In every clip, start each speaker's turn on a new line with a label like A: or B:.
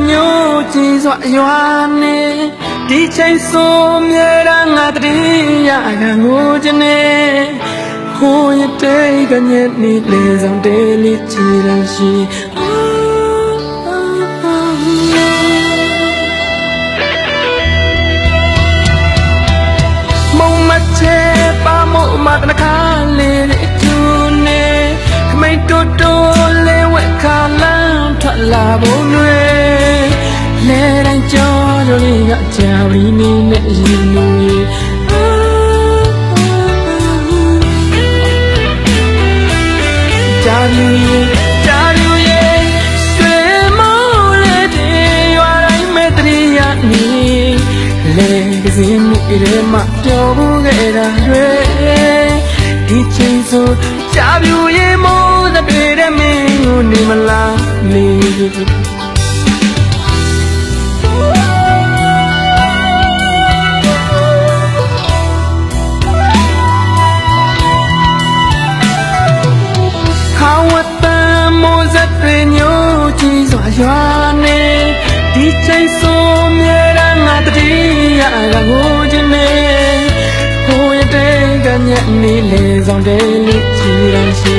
A: တွေညို့ကြည်စွာရွာနေဒီချိန်ဆိုမြဲတမ်းငါတည်းရကငိုချင်နေဟိုရတဲ့ကညက်နေလေဆောင်တဲလေးချီရရှိ ကကြာပြီးနေနဲ့ရင်လူကြီးကြာပြီးကြာပြီးရဲ့ဆွေမိုးလေးတွေရွာတိုင်းမဲ့တရိယာနေလေကစင်းမိရဲမှာပျော်ဖို့ခဲ့တာတွေဒီချိန်ဆိုကြာပြူရေမိုးသပြေတဲ့မင်းကိုနေမလားနေ ရွာနေဒီချိန်ဆိုမြဲတမ်းငါတည်းရကငိုချင်နေဟိုရတဲ့ကညက်နေလေဆောင်တဲ့လူချီရန်ရှိ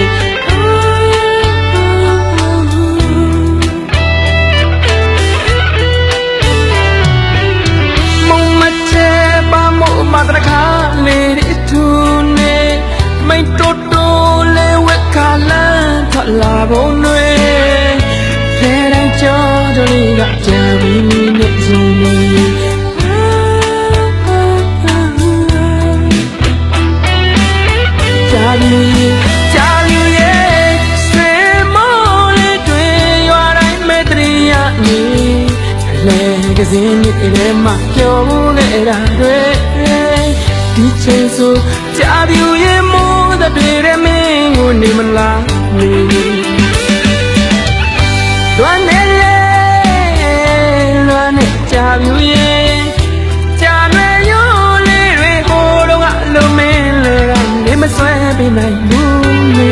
A: ကစင်းမြစ်ထဲမှာပျော်ဖို့နေတာတွေဒီချိန်ဆိုကြာပြီးရဲ့မိုးတဲ့တွေမင်းကိုနေမလားနေလွ နိုင်ဘူးနေ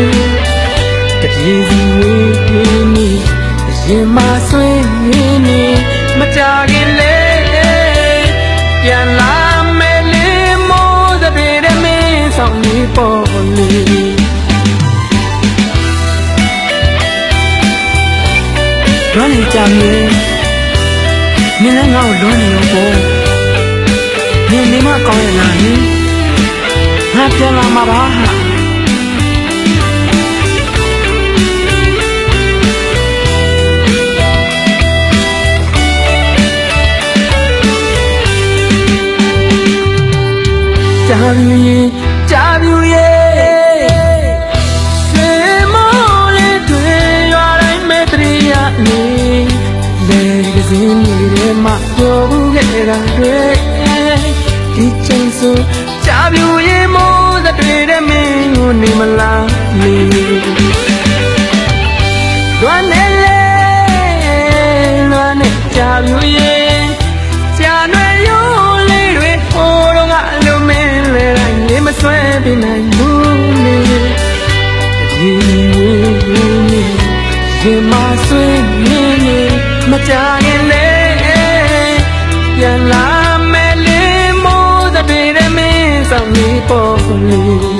A: တပြေးစီဝေးနေနေရင်မဆွေးနေနေမကြခင်လေပြန်လာမယ်လေမိုးတဲ့ပြေတဲ့မင်းဆောင်နေပေါ်လေလွမ်းနေကြမြေနင်းလည်းငါ့ကိုလွမ်းနေရောပေါ့နင်းနေမကောင်းရလားဟင်ငါပြန်လာမှာပါဟာ ပြူရင်ကြာပြူရဲ့ရွှေမိုးလေးတွေရွာတိုင်းမဲ့တရိယာနေလေကစင်းမြေထဲမှာပျော်ဘူးခဲ့တာတွေဒီချိန်ဆိုကြာပြူရင်မိုးတဲ့တွေတဲ့မင်းကိုနေမလားနေလွမ်းနေ ဆွဲပြနိုင်ဘူးနေဒီဝေးဝေးနေရင်မဆွေးနေနေမကြခင်လေပြန်လာမယ်လေမိုးတဲ့တွေမင်းဆောင်နေပေါ်လေ